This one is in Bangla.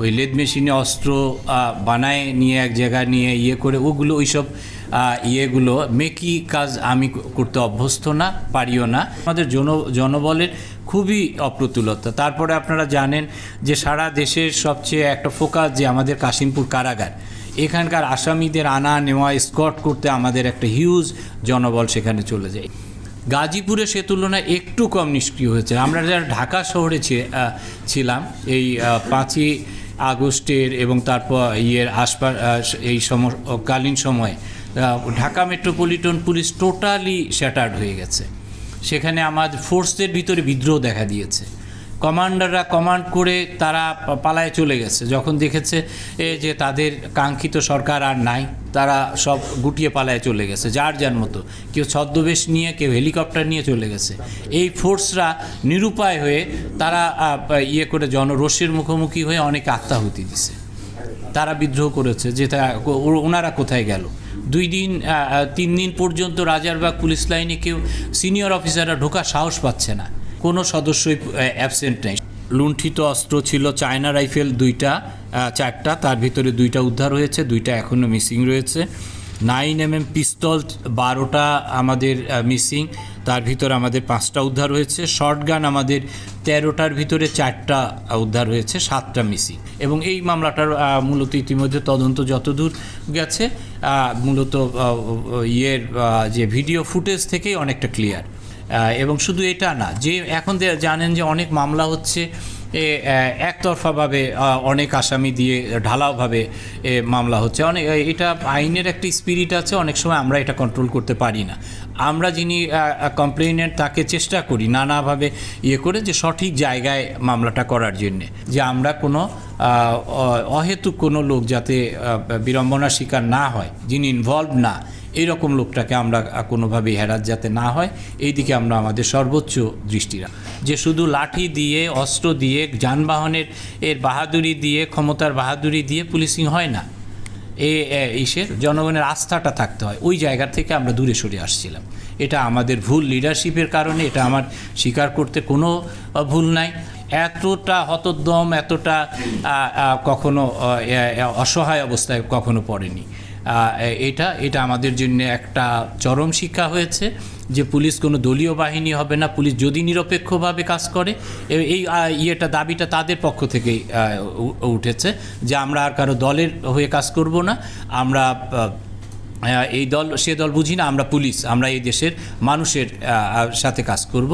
ওই লেদ মেশিনে অস্ত্র বানায় নিয়ে এক জায়গায় নিয়ে ইয়ে করে, ওগুলো, ওইসব ইয়েগুলো মেকি কাজ আমি করতে অভ্যস্ত না, পারিও না। আমাদের জন, জনবলের খুবই অপ্রতুলতা। তারপরে আপনারা জানেন যে সারা দেশের সবচেয়ে একটা ফোকাস যে আমাদের কাশিমপুর কারাগার। এখানকার আসামিদের আনা নেওয়া স্কট করতে আমাদের একটা হিউজ জনবল সেখানে চলে যায়। গাজীপুরে সে তুলনায় একটু কম নিষ্ক্রিয় হয়েছে। আমরা যারা ঢাকা শহরে ছিলাম, এই পাঁচই আগস্টের এবং তারপর ইয়ের আশপাশ আহ, এই সমকালীন সময়ে Dhaka metropolitan police totally shattered হয়ে গেছে। সেখানে আমাদের ফোর্সদের ভিতরে বিদ্রোহ দেখা দিয়েছে। কমান্ডাররা কমান্ড করে তারা পালায় চলে গেছে। যখন দেখেছে এ যে তাদের কাঙ্ক্ষিত সরকার আর নাই, তারা সব গুটিয়ে পালায় চলে গেছে, যার যার মতো। কেউ ছদ্মবেশ নিয়ে, কেউ হেলিকপ্টার নিয়ে চলে গেছে। এই ফোর্সরা নিরুপায় হয়ে তারা ইয়ে করে জনরোষের মুখোমুখি হয়ে অনেক আত্মাহুতি দিছে। তারা বিদ্রোহ করেছে যে ওনারা কোথায় গেল? দুই দিন তিন দিন পর্যন্ত রাজারবাগ পুলিশ লাইনে কেউ সিনিয়র অফিসাররা ঢোকার সাহস পাচ্ছে না। কোনো সদস্যই অ্যাবসেন্ট নেই। লুণ্ঠিত অস্ত্র ছিল চায়না রাইফেল দুইটা চারটা, তার ভিতরে দুইটা উদ্ধার হয়েছে, দুইটা এখনও মিসিং রয়েছে। নাইন এম এম পিস্তল বারোটা আমাদের মিসিং তার ভিতর আমাদের পাঁচটা উদ্ধার হয়েছে। শর্ট গান আমাদের তেরোটার ভিতরে চারটা উদ্ধার হয়েছে, সাতটা মিসিং এবং এই মামলাটার মূলত ইতিমধ্যে তদন্ত যতদূর গেছে মূলত ইয়ের যে ভিডিও ফুটেজ থেকেই অনেকটা ক্লিয়ার এবং শুধু এটা না যে এখন জানেন যে অনেক মামলা হচ্ছে এ, একতরফাভাবে অনেক আসামি দিয়ে ঢালাওভাবে এ, মামলা হচ্ছে। অনেক এটা আইনের একটি স্পিরিট আছে অনেক সময় আমরা এটা কন্ট্রোল করতে পারি না। আমরা যিনি কমপ্লেনেন্ট তাকে চেষ্টা করি নানাভাবে ইয়ে করে যে সঠিক জায়গায় মামলাটা করার জন্যে যে আমরা কোনো অহেতুক কোনো লোক যাতে বিড়ম্বনার শিকার না হয় যিনি ইনভলভ না এইরকম লোকটাকে আমরা কোনোভাবেই হেরাত যাতে না হয় এই দিকে আমরা আমাদের সর্বোচ্চ দৃষ্টি রাখি যে শুধু লাঠি দিয়ে অস্ত্র দিয়ে যানবাহনের এর বাহাদুরি দিয়ে ক্ষমতার বাহাদুরি দিয়ে পুলিশিং হয় না। এ, ইসের জনগণের আস্থাটা থাকতে হয়। ওই জায়গা থেকে আমরা দূরে সরে আসছিলাম। এটা আমাদের ভুল লিডারশিপের কারণে এটা আমার স্বীকার করতে কোনো ভুল নাই। এতটা হতোদ্যম এতটা কখনো অসহায় অবস্থায় কখনো পড়েনি। এটা এটা আমাদের জন্য একটা চরম শিক্ষা হয়েছে যে পুলিশ কোনো দলীয় বাহিনী হবে না, পুলিশ যদি নিরপেক্ষভাবে কাজ করে এই ইয়েটা, দাবিটা তাদের পক্ষ থেকেই উঠেছে যে আমরা আর কারও দলের হয়ে কাজ করব না, আমরা এই দল, সে দল বুঝি না, আমরা পুলিশ, আমরা এই দেশের মানুষের সাথে কাজ করব।